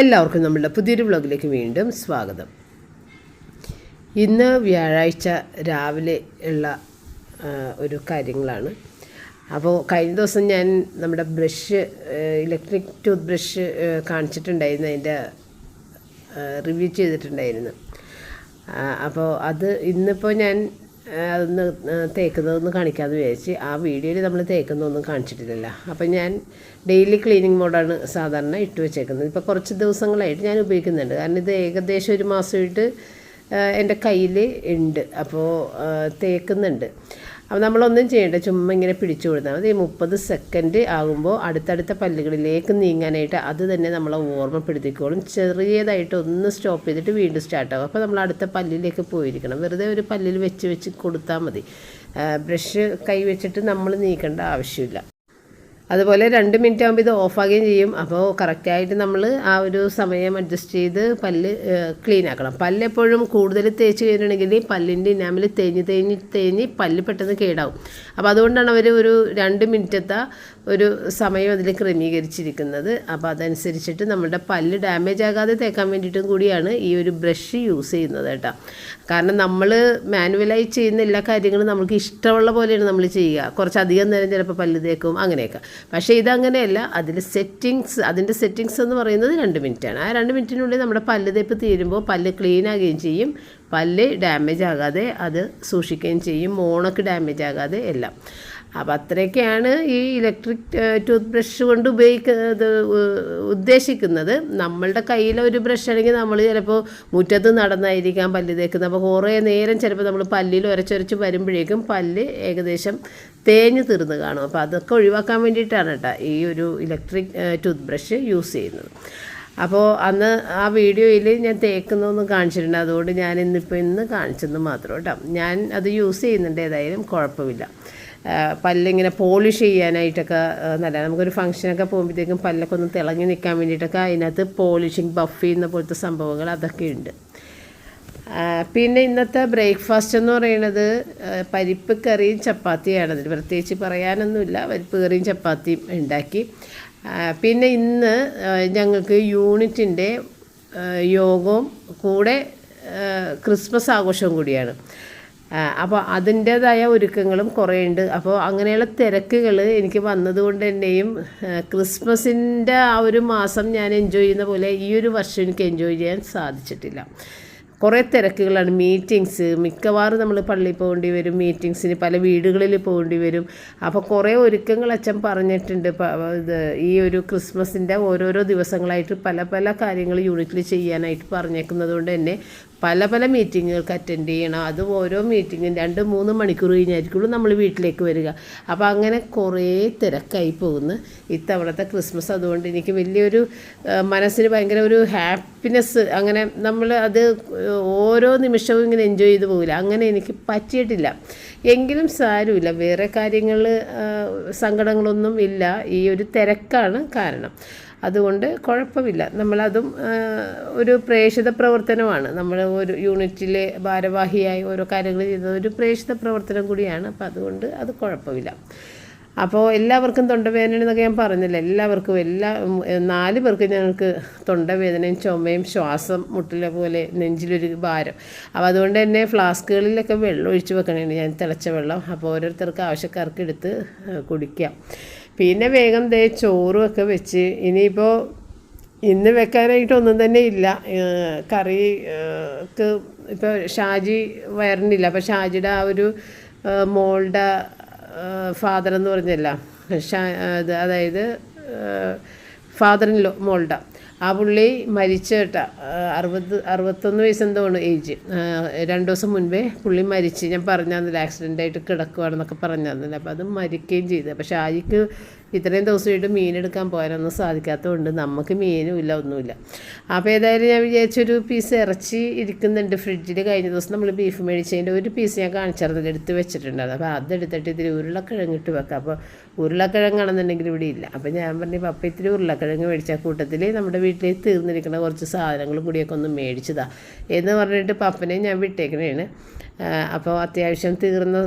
എല്ലാവർക്കും നമ്മളുടെ പുതിയൊരു വ്ളോഗിലേക്ക് വീണ്ടും സ്വാഗതം. ഇന്ന് വ്യാഴാഴ്ച രാവിലെ ഉള്ള ഒരു കാര്യങ്ങളാണ്. അപ്പോൾ കഴിഞ്ഞ ദിവസം ഞാൻ നമ്മുടെ ബ്രഷ് ഇലക്ട്രിക് ടൂത്ത് ബ്രഷ് കാണിച്ചിട്ടുണ്ടായിരുന്നു. അതിന്റെ റിവ്യൂ ചെയ്തിട്ടുണ്ടായിരുന്നു. അപ്പോൾ അത് ഇന്നിപ്പോൾ ഞാൻ അതൊന്ന് തേക്കുന്നതൊന്നും കാണിക്കാമെന്ന് വിചാരിച്ച് ആ വീഡിയോയിൽ നമ്മൾ തേക്കുന്നതൊന്നും കാണിച്ചിട്ടില്ലല്ലോ. അപ്പം ഞാൻ ഡെയിലി ക്ലീനിങ് മോഡാണ് സാധാരണ ഇട്ട് വെച്ചേക്കുന്നത്. ഇപ്പോൾ കുറച്ച് ദിവസങ്ങളായിട്ട് ഞാൻ ഉപയോഗിക്കുന്നുണ്ട്. കാരണം ഇത് ഏകദേശം ഒരു മാസമായിട്ട് എന്റെ കയ്യിൽ ഉണ്ട്. അപ്പോൾ തേക്കുന്നുണ്ട്. അപ്പോൾ നമ്മളൊന്നും ചെയ്യേണ്ട ചുമ്മാ ഇങ്ങനെ പിടിച്ചു കൊടുത്താൽ മതി. മുപ്പത് സെക്കൻഡ് ആകുമ്പോൾ അടുത്തടുത്ത പല്ലുകളിലേക്ക് നീങ്ങാനായിട്ട് അത് തന്നെ നമ്മളെ ഓർമ്മപ്പെടുത്തിക്കോളും. ചെറിയതായിട്ട് ഒന്ന് സ്റ്റോപ്പ് ചെയ്തിട്ട് വീണ്ടും സ്റ്റാർട്ടാകും അപ്പോൾ നമ്മൾ അടുത്ത പല്ലിലേക്ക് പോയിരിക്കണം. വെറുതെ ഒരു പല്ലിൽ വെച്ച് വെച്ച് കൊടുത്താൽ മതി. ബ്രഷ് കൈ വെച്ചിട്ട് നമ്മൾ നീക്കേണ്ട ആവശ്യമില്ല. അതുപോലെ രണ്ട് മിനിറ്റ് ആകുമ്പോൾ ഇത് ഓഫാകുകയും ചെയ്യും. അപ്പോൾ കറക്റ്റായിട്ട് നമ്മൾ ആ ഒരു സമയം അഡ്ജസ്റ്റ് ചെയ്ത് പല്ല് ക്ലീൻ ആക്കണം. പല്ല് എപ്പോഴും കൂടുതൽ തേച്ച് കഴിഞ്ഞിട്ടുണ്ടെങ്കിൽ പല്ലിന്റെ ഇനാമിൽ തേഞ്ഞ് തേഞ്ഞ് തേഞ്ഞ് പല്ല് പെട്ടെന്ന് കേടാവും. അപ്പോൾ അതുകൊണ്ടാണ് അവർ ഒരു രണ്ട് മിനിറ്റത്തെ ഒരു സമയം അതിൽ ക്രമീകരിച്ചിരിക്കുന്നത്. അപ്പോൾ അതനുസരിച്ചിട്ട് നമ്മുടെ പല്ല് ഡാമേജ് ആകാതെ തേക്കാൻ വേണ്ടിയിട്ടും കൂടിയാണ് ഈ ഒരു ബ്രഷ് യൂസ് ചെയ്യുന്നത് കേട്ടോ. കാരണം നമ്മൾ മാനുവലായി ചെയ്യുന്ന എല്ലാ കാര്യങ്ങളും നമുക്ക് ഇഷ്ടമുള്ള പോലെയാണ് നമ്മൾ ചെയ്യുക. കുറച്ചധികം നേരം ചിലപ്പോൾ പല്ല് തേക്കും അങ്ങനെയൊക്കെ. പക്ഷേ ഇതങ്ങനെയല്ല. അതിൽ സെറ്റിങ്സ് അതിന്റെ സെറ്റിങ്സ് എന്ന് പറയുന്നത് രണ്ട് മിനിറ്റാണ് ആ രണ്ട് മിനിറ്റിനുള്ളിൽ നമ്മുടെ പല്ല് തേപ്പ് തീരുമ്പോൾ പല്ല് ക്ലീൻ ആകുകയും ചെയ്യും. പല്ല് ഡാമേജ് ആകാതെ അത് സൂക്ഷിക്കുകയും ചെയ്യും. മോണക്ക് ഡാമേജ് ആകാതെ എല്ലാം. അപ്പോൾ അത്രയൊക്കെയാണ് ഈ ഇലക്ട്രിക് ടൂത്ത് ബ്രഷ് കൊണ്ട് ഉപയോഗിക്കുന്നത് ഉദ്ദേശിക്കുന്നത്. നമ്മളുടെ കയ്യിൽ ഒരു ബ്രഷ് ആണെങ്കിൽ നമ്മൾ ചിലപ്പോൾ മുറ്റത്ത് നടന്നായിരിക്കാം പല്ല് തേക്കുന്നത്. അപ്പോൾ കുറേ നേരം ചിലപ്പോൾ നമ്മൾ പല്ലിൽ ഉരച്ചൊരച്ച് വരുമ്പോഴേക്കും പല്ല് ഏകദേശം തേഞ്ഞ് തീർന്ന് കാണും. അപ്പോൾ അതൊക്കെ ഒഴിവാക്കാൻ വേണ്ടിയിട്ടാണ് കേട്ടോ ഈ ഒരു ഇലക്ട്രിക് ടൂത്ത് ബ്രഷ് യൂസ് ചെയ്യുന്നത്. അപ്പോൾ അന്ന് ആ വീഡിയോയിൽ ഞാൻ തേക്കുന്നതൊന്നും കാണിച്ചിട്ടുണ്ട്. അതുകൊണ്ട് ഞാൻ ഇന്നിപ്പോൾ ഇന്ന് കാണിച്ചെന്ന് മാത്രം കേട്ടോ. ഞാൻ അത് യൂസ് ചെയ്യുന്നുണ്ട്. ഏതായാലും കുഴപ്പമില്ല. പല്ലിങ്ങനെ പോളിഷ് ചെയ്യാനായിട്ടൊക്കെ നല്ല നമുക്കൊരു ഫംഗ്ഷനൊക്കെ പോകുമ്പോഴത്തേക്കും പല്ലൊക്കെ ഒന്ന് തിളങ്ങി നിൽക്കാൻ വേണ്ടിയിട്ടൊക്കെ അതിനകത്ത് പോളിഷിങ് ബഫ് ചെയ്യുന്ന പോലത്തെ സംഭവങ്ങൾ അതൊക്കെ ഉണ്ട്. പിന്നെ ഇന്നത്തെ ബ്രേക്ക്ഫാസ്റ്റ് എന്ന് പറയുന്നത് പരിപ്പ് കറിയും ചപ്പാത്തിയാണ്. അതിൽ പ്രത്യേകിച്ച് പറയാനൊന്നുമില്ല. പരിപ്പ് കറിയും ചപ്പാത്തിയും ഉണ്ടാക്കി. പിന്നെ ഇന്ന് ഞങ്ങൾക്ക് യൂണിറ്റിന്റെ യോഗവും കൂടെ ക്രിസ്മസ് ആഘോഷവും കൂടിയാണ്. അപ്പോൾ അതിന്റേതായ ഒരുക്കങ്ങളും കുറേ ഉണ്ട് അപ്പോൾ അങ്ങനെയുള്ള തിരക്കുകൾ എനിക്ക് വന്നതുകൊണ്ട് തന്നെയും ക്രിസ്മസിന്റെ ആ ഒരു മാസം ഞാൻ എൻജോയ് ചെയ്യുന്ന പോലെ ഈ ഒരു വർഷം എനിക്ക് എൻജോയ് ചെയ്യാൻ സാധിച്ചിട്ടില്ല. കുറേ തിരക്കുകളാണ്. മീറ്റിങ്സ് മിക്കവാറും നമ്മൾ പള്ളിയിൽ പോകേണ്ടി വരും മീറ്റിങ്സിന് പല വീടുകളിൽ പോകേണ്ടി വരും. അപ്പോൾ കുറേ ഒരുക്കങ്ങൾ അച്ഛൻ പറഞ്ഞിട്ടുണ്ട്. ഇത് ഈ ഒരു ക്രിസ്മസിന്റെ ഓരോരോ ദിവസങ്ങളായിട്ട് പല പല കാര്യങ്ങൾ യൂണിറ്റിൽ ചെയ്യാനായിട്ട് പറഞ്ഞേക്കുന്നത് കൊണ്ട് തന്നെ പല പല മീറ്റിങ്ങുകൾക്ക് അറ്റൻഡ് ചെയ്യണം. അത് ഓരോ മീറ്റിങ്ങും രണ്ട് മൂന്ന് മണിക്കൂർ കഴിഞ്ഞായിരിക്കുള്ളൂ നമ്മൾ വീട്ടിലേക്ക് വരിക. അപ്പോൾ അങ്ങനെ കുറേ തിരക്കായി പോകുന്നു. ഇത്തവണത്തെ ക്രിസ്മസ് അതുകൊണ്ട് എനിക്ക് വലിയൊരു മനസ്സിന് ഭയങ്കര ഒരു ഹാപ്പിനെസ് അങ്ങനെ നമ്മൾ അത് ഓരോ നിമിഷവും ഇങ്ങനെ എൻജോയ് ചെയ്ത് പോകില്ല. അങ്ങനെ എനിക്ക് പറ്റിയിട്ടില്ല. എങ്കിലും സാരമില്ല. വേറെ കാര്യങ്ങൾ സങ്കടങ്ങളൊന്നും ഇല്ല. ഈ ഒരു തിരക്കാണ് കാരണം. അതുകൊണ്ട് കുഴപ്പമില്ല. നമ്മളതും ഒരു പ്രേക്ഷിത പ്രവർത്തനമാണ്. നമ്മൾ ഒരു യൂണിറ്റിലെ ഭാരവാഹിയായി ഓരോ കാര്യങ്ങൾ ചെയ്യുന്നത് ഒരു പ്രേക്ഷിത പ്രവർത്തനം കൂടിയാണ്. അപ്പോൾ അതുകൊണ്ട് അത് കുഴപ്പമില്ല. അപ്പോൾ എല്ലാവർക്കും തൊണ്ടവേദന എന്നൊക്കെ ഞാൻ പറഞ്ഞില്ല? എല്ലാവർക്കും എല്ലാ നാല് പേർക്കും ഞങ്ങൾക്ക് തൊണ്ടവേദനയും ചുമയും ശ്വാസം മുട്ടിലെ പോലെ നെഞ്ചിലൊരു ഭാരം. അപ്പോൾ അതുകൊണ്ട് തന്നെ ഫ്ലാസ്കുകളിലൊക്കെ വെള്ളം ഒഴിച്ച് വെക്കണേ ഞാൻ തിളച്ച വെള്ളം അപ്പോൾ ഓരോരുത്തർക്ക് ആവശ്യക്കാർക്ക് എടുത്ത് കുടിക്കാം. പിന്നെ വേഗം ദേ ചോറും ഒക്കെ വെച്ച്. ഇനിയിപ്പോൾ ഇന്ന് വെക്കാനായിട്ടൊന്നും തന്നെ ഇല്ല. കറിക്ക് കറി ക്ക് ഇപ്പോൾ ഷാജി വരണില്ല അപ്പോൾ ഷാജിയുടെ ആ ഒരു മോളുടെ ഫാദർ എന്ന് പറഞ്ഞല്ല. ഷാ അതായത് ഫാദർ ഇൻ ലോ മോളുടെ ആ പുള്ളി മരിച്ച കേട്ടാ അറുപത് അറുപത്തൊന്ന് വയസ്സെന്തോ ആണ് ഏജ്. രണ്ട് ദിവസം മുൻപേ പുള്ളി മരിച്ച്. ഞാൻ പറഞ്ഞാൽ ആക്സിഡന്റ് ആയിട്ട് കിടക്കുവാണെന്നൊക്കെ പറഞ്ഞാൽ അപ്പോൾ അത് മരിക്കുകയും ചെയ്തു. പക്ഷേ ആയിക്ക് ഇത്രയും ദിവസമായിട്ട് മീനെടുക്കാൻ പോകാനൊന്നും സാധിക്കാത്തതുകൊണ്ട് നമുക്ക് മീനും ഇല്ല ഒന്നുമില്ല. അപ്പോൾ ഏതായാലും ഞാൻ വിചാരിച്ചൊരു പീസ് ഇറച്ചി ഇരിക്കുന്നുണ്ട്. ഫ്രിഡ്ജിൽ കഴിഞ്ഞ ദിവസം നമ്മൾ ബീഫ് മേടിച്ചതിന്റെ ഒരു പീസ് ഞാൻ കാണിച്ചിരുന്നത് എടുത്ത് വെച്ചിട്ടുണ്ടായിരുന്നു അപ്പോൾ അതെടുത്തിട്ട് ഇതിൽ ഉരുളക്കിഴങ്ങ് ഇട്ട് വെക്കാം. അപ്പോൾ ഉരുളക്കിഴങ്ങാണെന്നുണ്ടെങ്കിൽ ഇവിടെ ഇല്ല. അപ്പോൾ ഞാൻ പറഞ്ഞു പപ്പ ഇത്തിരി ഉരുളക്കിഴങ്ങ് മേടിച്ച കൂട്ടത്തിൽ നമ്മുടെ വീട്ടിൽ തീർന്നിരിക്കുന്ന കുറച്ച് സാധനങ്ങൾ കൂടിയൊക്കെ ഒന്ന് മേടിച്ചതാണ് എന്ന് പറഞ്ഞിട്ട് പപ്പനെ ഞാൻ വിട്ടേക്കണേണ്. അപ്പോൾ അത്യാവശ്യം തീർന്ന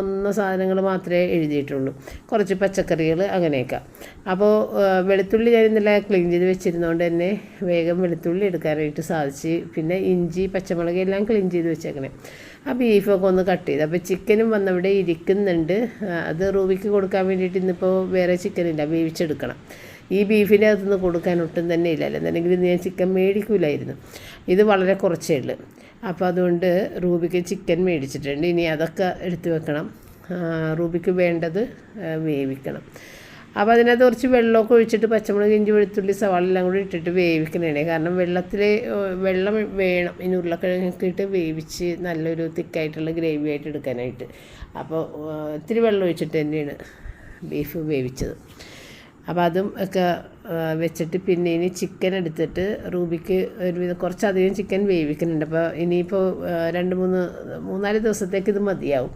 ഒന്ന സാധനങ്ങൾ മാത്രമേ എഴുതിയിട്ടുള്ളൂ. കുറച്ച് പച്ചക്കറികൾ അങ്ങനെയൊക്കെ. അപ്പോൾ വെളുത്തുള്ളി ഞാൻ ഇന്നലെ ക്ലീൻ ചെയ്ത് വെച്ചിരുന്നതുകൊണ്ട് തന്നെ വേഗം വെളുത്തുള്ളി എടുക്കാനായിട്ട് സാധിച്ച്. പിന്നെ ഇഞ്ചി പച്ചമുളക് എല്ലാം ക്ലീൻ ചെയ്ത് വെച്ചേക്കണേ. ആ ബീഫൊക്കെ ഒന്ന് കട്ട് ചെയ്ത്. അപ്പോൾ ചിക്കനും വന്നവിടെ ഇരിക്കുന്നുണ്ട്. അത് റൂബിക്ക് കൊടുക്കാൻ വേണ്ടിയിട്ട് ഇന്നിപ്പോൾ വേറെ ചിക്കനില്ല വേവിച്ചെടുക്കണം. ഈ ബീഫിനെ അകത്തുനിന്ന് കൊടുക്കാൻ ഒട്ടും തന്നെ ഇല്ലല്ലോ. എന്നുണ്ടെങ്കിൽ ഞാൻ ചിക്കൻ മേടിക്കില്ലായിരുന്നു ഇത് വളരെ കുറച്ചേ ഉള്ളൂ. അപ്പോൾ അതുകൊണ്ട് റൂബിക്ക് ചിക്കൻ മേടിച്ചിട്ടുണ്ട്. ഇനി അതൊക്കെ എടുത്തു വെക്കണം. റൂബിക്ക് വേണ്ടത് വേവിക്കണം. അപ്പോൾ അതിനകത്ത് കുറച്ച് വെള്ളമൊക്കെ ഒഴിച്ചിട്ട് പച്ചമുളക് ഇഞ്ചി വെളുത്തുള്ളി സവാള എല്ലാം കൂടി ഇട്ടിട്ട് വേവിക്കണേ കാരണം വെള്ളത്തിൽ വെള്ളം വേണം. ഇനി ഉരുളക്കിഴങ്ങൊക്കെ ഇട്ട് വേവിച്ച് നല്ലൊരു തിക്കായിട്ടുള്ള ഗ്രേവി ആയിട്ട് എടുക്കാനായിട്ട്. അപ്പോൾ ഇത്തിരി വെള്ളം ഒഴിച്ചിട്ട് തന്നെയാണ് ബീഫ് വേവിച്ചത്. അപ്പോൾ അതും ഒക്കെ വെച്ചിട്ട് പിന്നെ ഇനി ചിക്കൻ എടുത്തിട്ട് റൂബിക്ക് ഒരുവിധം കുറച്ചധികം ചിക്കൻ വേവിക്കുന്നുണ്ട്. അപ്പോൾ ഇനിയിപ്പോൾ രണ്ട് മൂന്ന് മൂന്നാൽ ദിവസത്തേക്ക് ഇത് മതിയാവും.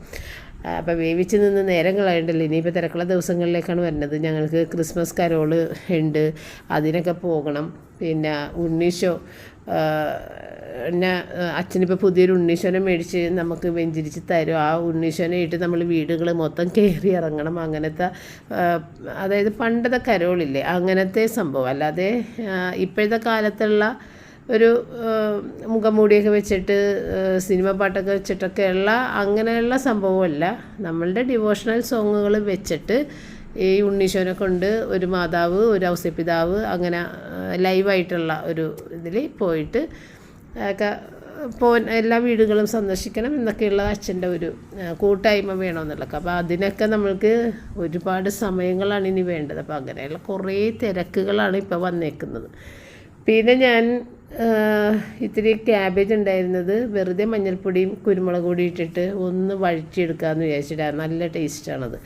അപ്പോൾ വേവിച്ച് നിന്ന് നേരം കളയണ്ടല്ലോ ഇനിയിപ്പോൾ തിരക്കുള്ള ദിവസങ്ങളിലേക്കാണ് വരുന്നത് ഞങ്ങൾക്ക് ക്രിസ്മസ് കരോൾ ഉണ്ട്. അതിനൊക്കെ പോകണം. പിന്നെ ഉണ്ണീഷോ പിന്നെ അച്ഛനിപ്പോൾ പുതിയൊരു ഉണ്ണീശോനെ മേടിച്ച് നമുക്ക് വെഞ്ചിരിച്ച് തരും. ആ ഉണ്ണീശോനെ ഇട്ട് നമ്മൾ വീടുകൾ മൊത്തം കയറി ഇറങ്ങണം. അങ്ങനത്തെ അതായത് പണ്ടത്തെ കരോളില്ലേ അങ്ങനത്തെ സംഭവം. അല്ലാതെ ഇപ്പോഴത്തെ കാലത്തുള്ള ഒരു മുഖംമൂടിയൊക്കെ വെച്ചിട്ട് സിനിമ പാട്ടൊക്കെ വെച്ചിട്ടൊക്കെയുള്ള അങ്ങനെയുള്ള സംഭവമല്ല. നമ്മളുടെ ഡിവോഷണൽ സോങ്ങുകൾ വെച്ചിട്ട് ഈ ഉണ്ണീശോനെ കൊണ്ട് ഒരു മാതാവ് ഒരു ഔസ്യപിതാവ് അങ്ങനെ ലൈവായിട്ടുള്ള ഒരു ഇതിൽ പോയിട്ട് ഒക്കെ പോ എല്ലാ വീടുകളും സന്ദർശിക്കണം എന്നൊക്കെയുള്ള അച്ഛന്റെ ഒരു കൂട്ടായ്മ വേണമെന്നുള്ളതൊക്കെ അപ്പോൾ അതിനൊക്കെ നമ്മൾക്ക് ഒരുപാട് സമയങ്ങളാണ് ഇനി വേണ്ടത്. അപ്പോൾ അങ്ങനെയുള്ള കുറേ തിരക്കുകളാണ് ഇപ്പോൾ വന്നേക്കുന്നത്. പിന്നെ ഞാൻ ഇത്തിരി ക്യാബേജ് ഉണ്ടായിരുന്നത് വെറുതെ മഞ്ഞൾപ്പൊടിയും കുരുമുളക് പൊടി ഇട്ടിട്ട് ഒന്ന് വഴറ്റിയെടുക്കാമെന്ന് വിചാരിച്ചിട്ടാണ് നല്ല ടേസ്റ്റാണത്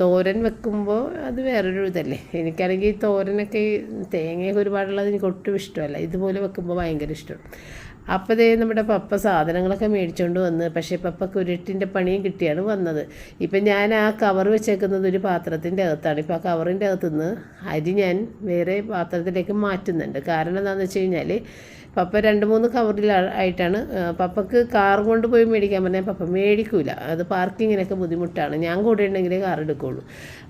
തോരൻ വെക്കുമ്പോൾ അത് വേറൊരു ഇതല്ലേ. എനിക്കാണെങ്കിൽ തോരനൊക്കെ തേങ്ങയൊക്കെ ഒരുപാടുള്ളത് എനിക്ക് ഒട്ടും ഇഷ്ടമല്ല. ഇതുപോലെ വെക്കുമ്പോൾ ഭയങ്കര ഇഷ്ടമാണ് അപ്പോൾ ദേ നമ്മുടെ പപ്പ സാധനങ്ങളൊക്കെ മേടിച്ചുകൊണ്ട് വന്ന് പക്ഷേ പപ്പ കുരുട്ടിന്റെ പണിയും കിട്ടിയാണ് വന്നത്. ഇപ്പം ഞാൻ ആ കവർ വെച്ചേക്കുന്നത് ഒരു പാത്രത്തിന്റെ അകത്താണ്. ഇപ്പോൾ ആ കവറിന്റെ അകത്തുനിന്ന് അരി ഞാൻ വേറെ പാത്രത്തിലേക്ക് മാറ്റുന്നുണ്ട്. കാരണം എന്താണെന്ന് വെച്ച് കഴിഞ്ഞാൽ പപ്പ രണ്ട് മൂന്ന് കവറിൽ ആയിട്ടാണ് പപ്പക്ക് കാർ കൊണ്ട് പോയി മേടിക്കാൻ പറഞ്ഞാൽ പപ്പ മേടിക്കൂല. അത് പാർക്കിങ്ങിനൊക്കെ ബുദ്ധിമുട്ടാണ്. ഞാൻ കൂടെ ഉണ്ടെങ്കിലേ കാർ എടുക്കുകയുള്ളൂ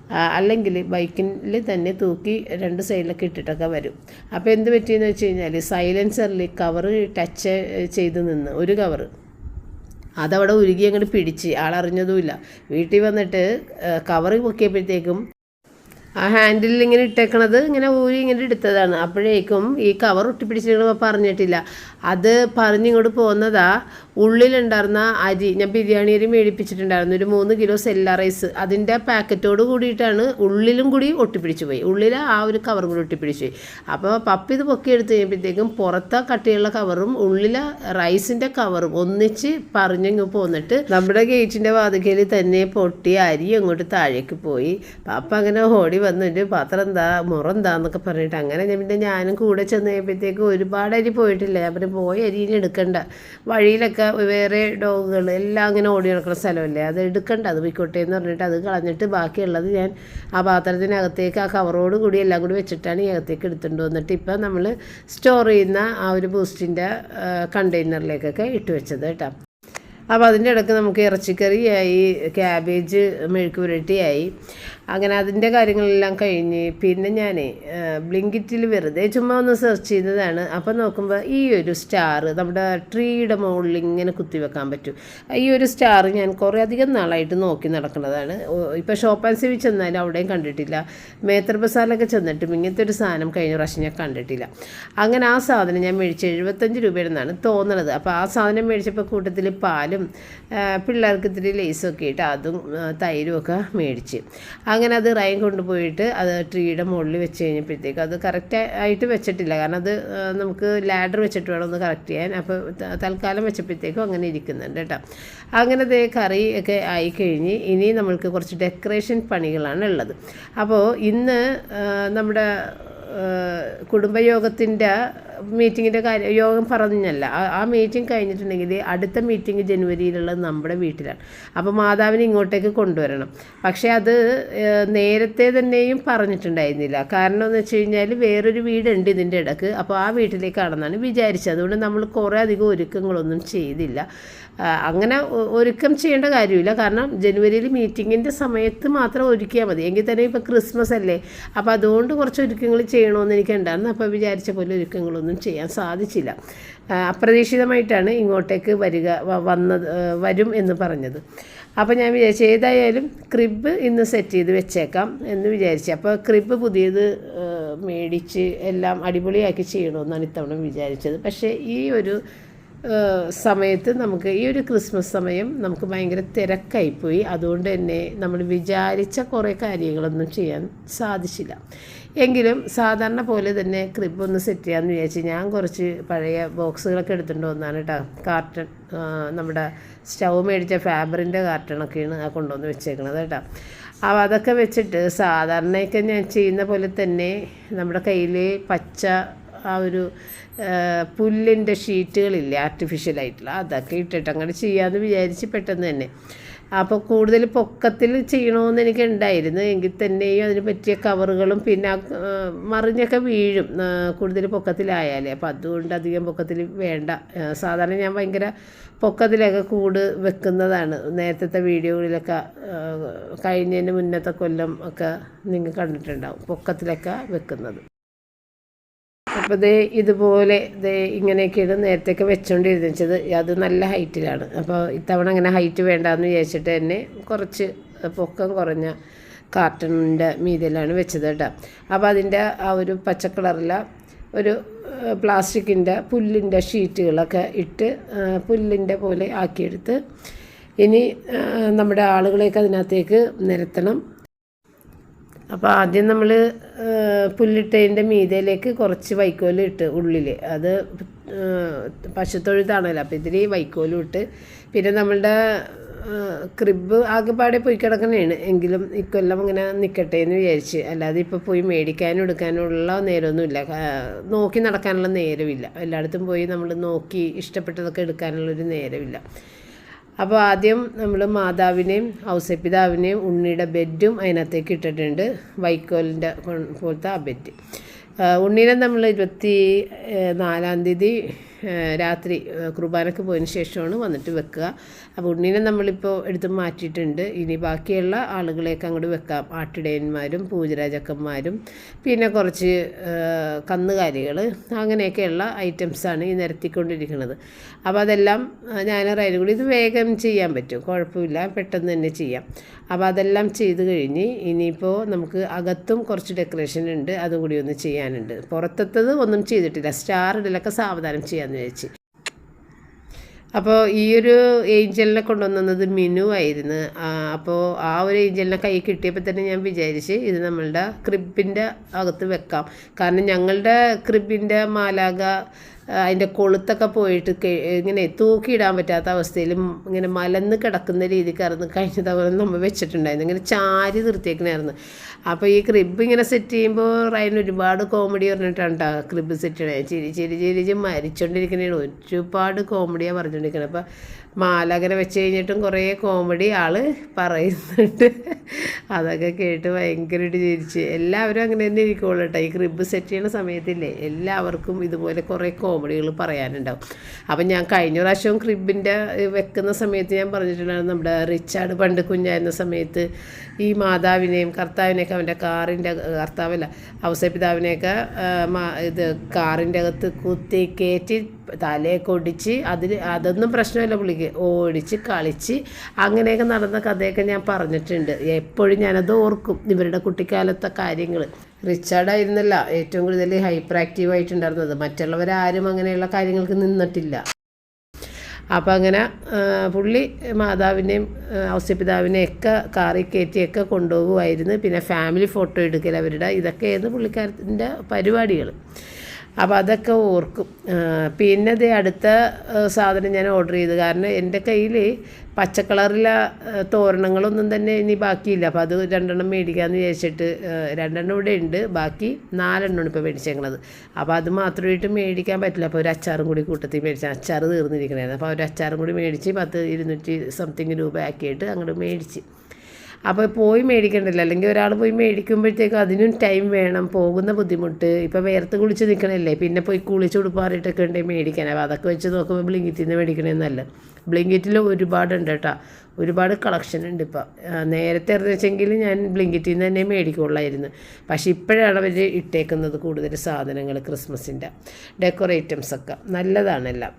അല്ലെങ്കിൽ ബൈക്കിൽ തന്നെ തൂക്കി രണ്ട് സൈഡിലൊക്കെ ഇട്ടിട്ടൊക്കെ വരും. അപ്പോൾ എന്ത് പറ്റിയെന്ന് വെച്ച് കഴിഞ്ഞാൽ സൈലൻസറിൽ കവർ ടച്ച് ചെയ്ത് നിന്ന് ഒരു കവർ അതവിടെ ഉരുകി അങ്ങോട്ട് പിടിച്ച് ആളറിഞ്ഞതുമില്ല വീട്ടിൽ വന്നിട്ട് കവർ പൊക്കിയപ്പോഴത്തേക്കും ആ ഹാൻഡിൽ ഇങ്ങനെ ഇട്ടേക്കണത് ഇങ്ങനെ ഊരി ഇങ്ങനെ എടുത്തതാണ്. അപ്പോഴേക്കും ഈ കവർ ഒട്ടിപ്പിടിച്ചിട്ട് പറഞ്ഞിട്ടില്ല. അത് പറഞ്ഞിങ്ങോട്ട് പോകുന്നതാ ഉള്ളിലുണ്ടായിരുന്ന അരി. ഞാൻ ബിരിയാണി അരി മേടിപ്പിച്ചിട്ടുണ്ടായിരുന്നു. ഒരു മൂന്ന് കിലോ സെല്ല റൈസ് അതിന്റെ പാക്കറ്റോട് കൂടിയിട്ടാണ് ഉള്ളിലും കൂടി ഒട്ടിപ്പിടിച്ചു പോയി. ഉള്ളിൽ ആ ഒരു കവറും കൂടി ഒട്ടിപ്പിടിച്ചു പോയി. അപ്പോൾ പപ്പി ഇത് പൊക്കി എടുത്ത് കഴിയുമ്പോഴത്തേക്കും പുറത്തെ കട്ടിയുള്ള കവറും ഉള്ളിലെ റൈസിന്റെ കവറും ഒന്നിച്ച് പറഞ്ഞിങ്ങ് പോന്നിട്ട് നമ്മുടെ ഗേറ്റിന്റെ വാതിക്കയിൽ തന്നെ പൊട്ടി അരി അങ്ങോട്ട് താഴേക്ക് പോയി. പപ്പ അങ്ങനെ ഓടി വന്നിട്ട് പാത്രം എന്താ? മുറം എന്താന്നൊക്കെ പറഞ്ഞിട്ട് അങ്ങനെ ഞാൻ പിന്നെ ഞാനും കൂടെ ചെന്ന് കഴിയുമ്പോഴത്തേക്കും ഒരുപാട് അരി പോയിട്ടില്ല. ഞാൻ പോയ അരിനെ എടുക്കണ്ട. വഴിയിലൊക്കെ വേറെ ഡോഗുകൾ എല്ലാം അങ്ങനെ ഓടി നടക്കുന്ന സ്ഥലമല്ലേ? അത് എടുക്കണ്ട. അത് പോയിക്കോട്ടെ എന്ന് പറഞ്ഞിട്ട് അത് കളഞ്ഞിട്ട് ബാക്കിയുള്ളത് ഞാൻ ആ പാത്രത്തിനകത്തേക്ക് ആ കവറോട് കൂടി എല്ലാം കൂടി വെച്ചിട്ടാണ് ഈ അകത്തേക്ക് എടുത്തുകൊണ്ട് വന്നിട്ട് ഇപ്പം നമ്മൾ സ്റ്റോർ ചെയ്യുന്ന ആ ഒരു ബൂസ്റ്റിന്റെ കണ്ടെയ്നറിലേക്കൊക്കെ ഇട്ട് വെച്ചത് കേട്ടോ. അപ്പോൾ അതിന്റെ ഇടയ്ക്ക് നമുക്ക് ഇറച്ചിക്കറിയായി ക്യാബേജ് മെഴുക്ക് പുരട്ടിയായി. അങ്ങനെ അതിന്റെ കാര്യങ്ങളെല്ലാം കഴിഞ്ഞ് പിന്നെ ഞാൻ ബ്ലിങ്കിറ്റിൽ വെറുതെ ചുമ്മാ ഒന്ന് സെർച്ച് ചെയ്തതാണ്. അപ്പോൾ നോക്കുമ്പോൾ ഈ ഒരു സ്റ്റാർ നമ്മുടെ ട്രീയുടെ മുകളിൽ ഇങ്ങനെ കുത്തിവെക്കാൻ പറ്റും. ഈ ഒരു സ്റ്റാർ ഞാൻ കുറേ അധികം നാളായിട്ട് നോക്കി നടക്കുന്നതാണ്. ഇപ്പോൾ ഷോപ്പ് ആൻഡ് സിവി ചെന്നാലും അവിടെയും കണ്ടിട്ടില്ല. മേത്തർ ബസാറിലൊക്കെ ചെന്നിട്ടും ഇങ്ങനത്തെ ഒരു സാധനം കഴിഞ്ഞ പ്രാവശ്യം ഞാൻ കണ്ടിട്ടില്ല. അങ്ങനെ ആ സാധനം ഞാൻ മേടിച്ച് എഴുപത്തഞ്ച് രൂപയുടെ തോന്നണത്. അപ്പോൾ ആ സാധനം മേടിച്ചപ്പോൾ കൂട്ടത്തിൽ പാലും പിള്ളേർക്ക് ഇത്തിരി ലേസൊക്കെ ഇട്ട് അതും തൈരും ഒക്കെ മേടിച്ച്. അങ്ങനെ അത് റൈൻ കൊണ്ടുപോയിട്ട് അത് ട്രീയുടെ മുകളിൽ വെച്ച് കഴിഞ്ഞപ്പോഴത്തേക്ക് അത് കറക്റ്റ് ആയിട്ട് വെച്ചിട്ടില്ല. കാരണം അത് നമുക്ക് ലാഡർ വെച്ചിട്ട് വേണം ഒന്ന് കറക്റ്റ് ചെയ്യാൻ. അപ്പോൾ തൽക്കാലം വെച്ചപ്പോഴത്തേക്കും അങ്ങനെ ഇരിക്കുന്നുണ്ട് കേട്ടോ. അങ്ങനെ ദേ കറി ഒക്കെ ആയിക്കഴിഞ്ഞ് ഇനി നമ്മൾക്ക് കുറച്ച് ഡെക്കറേഷൻ പണികളാണ് ഉള്ളത്. അപ്പോൾ ഇന്ന് നമ്മുടെ കുടുംബയോഗത്തിന്റെ മീറ്റിങ്ങിന്റെ കാര്യം യോഗം പറഞ്ഞല്ല. ആ- മീറ്റിംഗ് കഴിഞ്ഞിട്ടുണ്ടെങ്കിൽ അടുത്ത മീറ്റിംഗ് ജനുവരിയിലുള്ളത് നമ്മുടെ വീട്ടിലാണ്. അപ്പോൾ മാതാവിനെ ഇങ്ങോട്ടേക്ക് കൊണ്ടുവരണം. പക്ഷേ അത് നേരത്തെ തന്നെയും പറഞ്ഞിട്ടുണ്ടായിരുന്നില്ല. കാരണം എന്ന് വെച്ച് കഴിഞ്ഞാൽ വേറൊരു വീടുണ്ട് ഇതിന്റെ ഇടയ്ക്ക്. അപ്പോൾ ആ വീട്ടിലേക്കാണെന്നാണ് വിചാരിച്ചത്. അതുകൊണ്ട് നമ്മൾ കുറേ അധികം ഒരുക്കങ്ങളൊന്നും ചെയ്തില്ല. അങ്ങനെ ഒരുക്കം ചെയ്യേണ്ട കാര്യമില്ല. കാരണം ജനുവരിയിൽ മീറ്റിങ്ങിന്റെ സമയത്ത് മാത്രം ഒരുക്കിയാൽ മതി. എങ്കിൽ തന്നെ ഇപ്പോൾ ക്രിസ്മസ് അല്ലേ? അപ്പോൾ അതുകൊണ്ട് കുറച്ച് ഒരുക്കങ്ങൾ ചെയ്യണമെന്ന് എനിക്ക് ഉണ്ടായിരുന്നു അപ്പോൾ വിചാരിച്ച പോലെ ഒരുക്കങ്ങളൊന്നും ചെയ്യാൻ സാധിച്ചില്ല. അപ്രതീക്ഷിതമായിട്ടാണ് ഇങ്ങോട്ടേക്ക് വരിക വന്നത് വരും എന്ന് പറഞ്ഞത്. അപ്പോൾ ഞാൻ വിചാരിച്ചു ഏതായാലും ക്രിബ് ഇന്ന് സെറ്റ് ചെയ്ത് വെച്ചേക്കാം എന്ന് വിചാരിച്ചു. അപ്പോൾ ക്രിബ് പുതിയത് മേടിച്ച് എല്ലാം അടിപൊളിയാക്കി ചെയ്യണമെന്നാണ് ഇത്തവണ വിചാരിച്ചത്. പക്ഷേ ഈ ഒരു സമയത്ത് നമുക്ക് ഈ ഒരു ക്രിസ്മസ് സമയം നമുക്ക് ഭയങ്കര തിരക്കായിപ്പോയി അതുകൊണ്ട് തന്നെ നമ്മൾ വിചാരിച്ച കുറേ കാര്യങ്ങളൊന്നും ചെയ്യാൻ സാധിച്ചില്ല. എങ്കിലും സാധാരണ പോലെ തന്നെ ക്രിബ് ഒന്ന് സെറ്റ് ചെയ്യാമെന്ന് വിചാരിച്ച് ഞാൻ കുറച്ച് പഴയ ബോക്സുകളൊക്കെ എടുത്തിട്ട് വന്നാണ് കേട്ടോ കാർട്ടൺ നമ്മുടെ സ്റ്റൗ മേടിച്ച ഫാബറിന്റെ കാർട്ടണൊക്കെയാണ് ആ കൊണ്ടുവന്ന് വെച്ചേക്കണത് കേട്ടോ അപ്പോൾ അതൊക്കെ വെച്ചിട്ട് സാധാരണയൊക്കെ ഞാൻ ചെയ്യുന്ന പോലെ തന്നെ നമ്മുടെ കയ്യിൽ പച്ച ആ ഒരു പുല്ലിന്റെ ഷീറ്റുകളില്ലേ ആർട്ടിഫിഷ്യലായിട്ടുള്ള അതൊക്കെ ഇട്ടിട്ട് അങ്ങോട്ട് ചെയ്യാമെന്ന് വിചാരിച്ച് പെട്ടെന്ന് തന്നെ. അപ്പോൾ കൂടുതൽ പൊക്കത്തിൽ ചെയ്യണമെന്ന് എനിക്ക് ഉണ്ടായിരുന്നു എങ്കിൽ തന്നെയും അതിന് പറ്റിയ കവറുകളും പിന്നെ മറിഞ്ഞൊക്കെ വീഴും കൂടുതൽ പൊക്കത്തിലായാലേ. അപ്പോൾ അതുകൊണ്ട് അധികം പൊക്കത്തിൽ വേണ്ട. സാധാരണ ഞാൻ ഭയങ്കര പൊക്കത്തിലൊക്കെ കൂട് വെക്കുന്നതാണ്. നേരത്തെ വീഡിയോകളിലൊക്കെ കഴിഞ്ഞതിന് മുന്നത്തെ കൊല്ലം ഒക്കെ നിങ്ങൾ കണ്ടിട്ടുണ്ടാവും പൊക്കത്തിലൊക്കെ വെക്കുന്നത്. അപ്പോൾ ദേ ഇതുപോലെ ദേ ഇങ്ങനെയൊക്കെയാണ് നേരത്തെയൊക്കെ വെച്ചുകൊണ്ടിരുന്നത് അത് നല്ല ഹൈറ്റിലാണ്. അപ്പോൾ ഇത്തവണ അങ്ങനെ ഹൈറ്റ് വേണ്ടാന്ന് വിചാരിച്ചിട്ട് തന്നെ കുറച്ച് പൊക്കം കുറഞ്ഞ കാർട്ടണിന്റെ മീതിയിലാണ് വെച്ചത് കേട്ടോ. അപ്പോൾ അതിന്റെ ആ ഒരു പച്ച കളറില ഒരു പ്ലാസ്റ്റിക്കിന്റെ പുല്ലിന്റെ ഷീറ്റുകളൊക്കെ ഇട്ട് പുല്ലിന്റെ പോലെ ആക്കിയെടുത്ത് ഇനി നമ്മുടെ ആളുകളെയൊക്കെ അതിനകത്തേക്ക് നിരത്തണം. അപ്പോൾ ആദ്യം നമ്മൾ പുല്ലിട്ടതിന്റെ മീതയിലേക്ക് കുറച്ച് വൈക്കോലും ഇട്ട് ഉള്ളിൽ അത് പശുത്തൊഴുതാണല്ലോ അപ്പോൾ ഇതിൽ വൈക്കോലും ഇട്ട് പിന്നെ നമ്മളുടെ ക്രിബ് ആകെപ്പാടെ പോയി കിടക്കണേണ്. എങ്കിലും ഇക്കൊല്ലം ഇങ്ങനെ നിൽക്കട്ടെ എന്ന് വിചാരിച്ച്. അല്ലാതെ ഇപ്പോൾ പോയി മേടിക്കാനും എടുക്കാനുള്ള നേരമൊന്നുമില്ല നോക്കി നടക്കാനുള്ള നേരമില്ല. എല്ലായിടത്തും പോയി നമ്മൾ നോക്കി ഇഷ്ടപ്പെട്ടതൊക്കെ എടുക്കാനുള്ളൊരു നേരമില്ല. അപ്പോൾ ആദ്യം നമ്മൾ മാതാവിനെയും ഔസപ്പിതാവിനെയും ഉണ്ണിയുടെ ബെഡും അതിനകത്തേക്ക് ഇട്ടിട്ടുണ്ട്. വൈക്കോലിന്റെ പോലത്തെ ആ ബെഡ്. ഉണ്ണീനെ നമ്മൾ ഇരുപത്തി നാലാം തീയതി രാത്രി കുർബാനക്ക് പോയതിന് ശേഷമാണ് വന്നിട്ട് വെക്കുക. അപ്പോൾ ഉണ്ണിനെ നമ്മളിപ്പോൾ എടുത്ത് മാറ്റിയിട്ടുണ്ട്. ഇനി ബാക്കിയുള്ള ആളുകളെയൊക്കെ അങ്ങോട്ട് വെക്കാം. ആട്ടിടയന്മാരും പൂജരാജക്കന്മാരും പിന്നെ കുറച്ച് കന്നുകാലികൾ അങ്ങനെയൊക്കെയുള്ള ഐറ്റംസാണ് ഈ നിരത്തിക്കൊണ്ടിരിക്കുന്നത്. അപ്പോൾ അതെല്ലാം ഞാൻ റൈലും കൂടി ഇത് വേഗം ചെയ്യാൻ പറ്റും. കുഴപ്പമില്ല. പെട്ടെന്ന് തന്നെ ചെയ്യാം. അപ്പോൾ അതെല്ലാം ചെയ്ത് കഴിഞ്ഞ് ഇനിയിപ്പോൾ നമുക്ക് അകത്തും കുറച്ച് ഡെക്കറേഷൻ ഉണ്ട് അതുകൂടി ഒന്ന് ചെയ്യാനുണ്ട്. പുറത്തത്തത് ഒന്നും ചെയ്തിട്ടില്ല. സ്റ്റാർ ഇടലൊക്കെ സാവധാനം ചെയ്യാമെന്ന് വിചാരിച്ച്. അപ്പോൾ ഈ ഒരു ഏഞ്ചലിനെ കൊണ്ടുവന്നത് മിനു ആയിരുന്നു. അപ്പോൾ ആ ഒരു ഏഞ്ചലിനെ കൈ കിട്ടിയപ്പോൾ തന്നെ ഞാൻ വിചാരിച്ച് ഇത് നമ്മളുടെ ക്രിബിന്റെ അകത്ത് വെക്കാം. കാരണം ഞങ്ങളുടെ ക്രിബിന്റെ മാലാക അതിന്റെ കൊളുത്തൊക്കെ പോയിട്ട് ഇങ്ങനെ തൂക്കിയിടാൻ പറ്റാത്ത അവസ്ഥയിൽ ഇങ്ങനെ മലന്ന് കിടക്കുന്ന രീതിക്കായിരുന്നു കഴിഞ്ഞ തവണ നമ്മൾ വെച്ചിട്ടുണ്ടായിരുന്നു. ഇങ്ങനെ ചാരി നിർത്തിയേക്കണായിരുന്നു. അപ്പോൾ ഈ ക്രിബ് ഇങ്ങനെ സെറ്റ് ചെയ്യുമ്പോൾ റൈൻ ഒരുപാട് കോമഡി പറഞ്ഞിട്ടാണ് കേട്ടോ ക്രിബ് സെറ്റ് ചെയ്യണേ ചിരി ചിരി ചിരി ചിരി മരിച്ചോണ്ടിരിക്കണേ ഒരുപാട് കോമഡിയാണ് പറഞ്ഞുകൊണ്ടിരിക്കണേ അപ്പോൾ മാലകനെ വെച്ച് കഴിഞ്ഞിട്ടും കുറേ കോമഡി ആൾ പറയുന്നുണ്ട്. അതൊക്കെ കേട്ട് ഭയങ്കരമായിട്ട് ചിരിച്ച്. എല്ലാവരും അങ്ങനെ തന്നെ ഇരിക്കുള്ളൂ കേട്ടോ. ഈ ക്രിബ് സെറ്റ് ചെയ്യുന്ന സമയത്തില്ലേ എല്ലാവർക്കും ഇതുപോലെ കുറേ കോമഡികൾ പറയാനുണ്ടാവും. അപ്പം ഞാൻ കഴിഞ്ഞ പ്രാവശ്യം ക്രിബിന്റെ വെക്കുന്ന സമയത്ത് ഞാൻ പറഞ്ഞിട്ടുണ്ടായിരുന്നു നമ്മുടെ റിച്ചാർഡ് പണ്ട് കുഞ്ഞായിരുന്ന സമയത്ത് ഈ മാതാവിനെയും കർത്താവിനെയൊക്കെ അവന്റെ കാറിന്റെ കർത്താവല്ല മാ- ഇത് കാറിന്റെ അകത്ത് കുത്തി കയറ്റി തലയൊക്കെ ഒടിച്ച് അതിൽ അതൊന്നും പ്രശ്നമില്ല പുള്ളിക്ക്. ഓടിച്ച് കളിച്ച് അങ്ങനെയൊക്കെ നടന്ന കഥയൊക്കെ ഞാൻ പറഞ്ഞിട്ടുണ്ട്. എപ്പോഴും ഞാനത് ഓർക്കും ഇവരുടെ കുട്ടിക്കാലത്തെ കാര്യങ്ങൾ റിച്ചാർഡായിരുന്നല്ല ഏറ്റവും കൂടുതൽ ഹൈപ്പർ ആക്റ്റീവായിട്ടുണ്ടായിരുന്നത് മറ്റുള്ളവരാരും അങ്ങനെയുള്ള കാര്യങ്ങൾക്ക് നിന്നിട്ടില്ല. അപ്പോൾ അങ്ങനെ പുള്ളി മാതാവിനെയും ഔസ്യപിതാവിനെയും ഒക്കെ കാറി കയറ്റിയൊക്കെ കൊണ്ടുപോകുമായിരുന്നു. പിന്നെ ഫാമിലി ഫോട്ടോ എടുക്കൽ അവരുടെ. ഇതൊക്കെയായിരുന്നു പുള്ളിക്കാരത്തിന്റെ പരിപാടികൾ അപ്പോൾ അതൊക്കെ ഓർക്കും. പിന്നെ ഇത് അടുത്ത സാധനം ഞാൻ ഓർഡർ ചെയ്തു. കാരണം എന്റെ കയ്യിൽ പച്ച കളറിലെ ആ, തോരണങ്ങളൊന്നും തന്നെ ഇനി ബാക്കിയില്ല. അപ്പോൾ അത് രണ്ടെണ്ണം മേടിക്കാമെന്ന് വിചാരിച്ചിട്ട് രണ്ടെണ്ണം ഇവിടെ ഉണ്ട്. ബാക്കി നാലെണ്ണമാണ് ഇപ്പോൾ മേടിച്ചേക്കണത്. അപ്പോൾ അത് മാത്രമായിട്ട് മേടിക്കാൻ പറ്റില്ല. അപ്പോൾ ഒരു അച്ചാറും കൂടി കൂട്ടത്തിൽ മേടിച്ച അച്ചാർ തീർന്നിരിക്കണമായിരുന്നു അപ്പോൾ ഒരു അച്ചാറും കൂടി മേടിച്ച് പത്ത് ഇരുന്നൂറ്റി സംതിങ് രൂപ ആക്കിയിട്ട് അങ്ങോട്ട് മേടിച്ച്. അപ്പോൾ പോയി മേടിക്കണ്ടല്ലോ. അല്ലെങ്കിൽ ഒരാൾ പോയി മേടിക്കുമ്പോഴത്തേക്കും അതിനും ടൈം വേണം. പോകുന്ന ബുദ്ധിമുട്ട്. ഇപ്പോൾ വേർത്ത് കുളിച്ച് നിൽക്കണല്ലേ പിന്നെ പോയി കുളിച്ച് ഉടുപ്പാറിയിട്ടൊക്കെ ഉണ്ടെങ്കിൽ മേടിക്കാൻ. അപ്പോൾ അതൊക്കെ വെച്ച് നോക്കുമ്പോൾ ബ്ലിങ്കിറ്റിൽ നിന്ന് മേടിക്കണമെന്നല്ല ബ്ലിങ്കിറ്റിൽ ഒരുപാടുണ്ട് കേട്ടോ ഒരുപാട് കളക്ഷൻ ഉണ്ട് ഇപ്പോൾ നേരത്തെ വെച്ചെങ്കിൽ ഞാൻ ബ്ലിങ്കിറ്റിൽ നിന്ന് തന്നെ മേടിക്കുള്ളായിരുന്നു. പക്ഷേ ഇപ്പോഴാണ് അവർ ഇട്ടേക്കുന്നത് കൂടുതൽ സാധനങ്ങൾ ക്രിസ്മസിന്റെ ഡെക്കറേറ്റംസൊക്കെ നല്ലതാണെല്ലാം.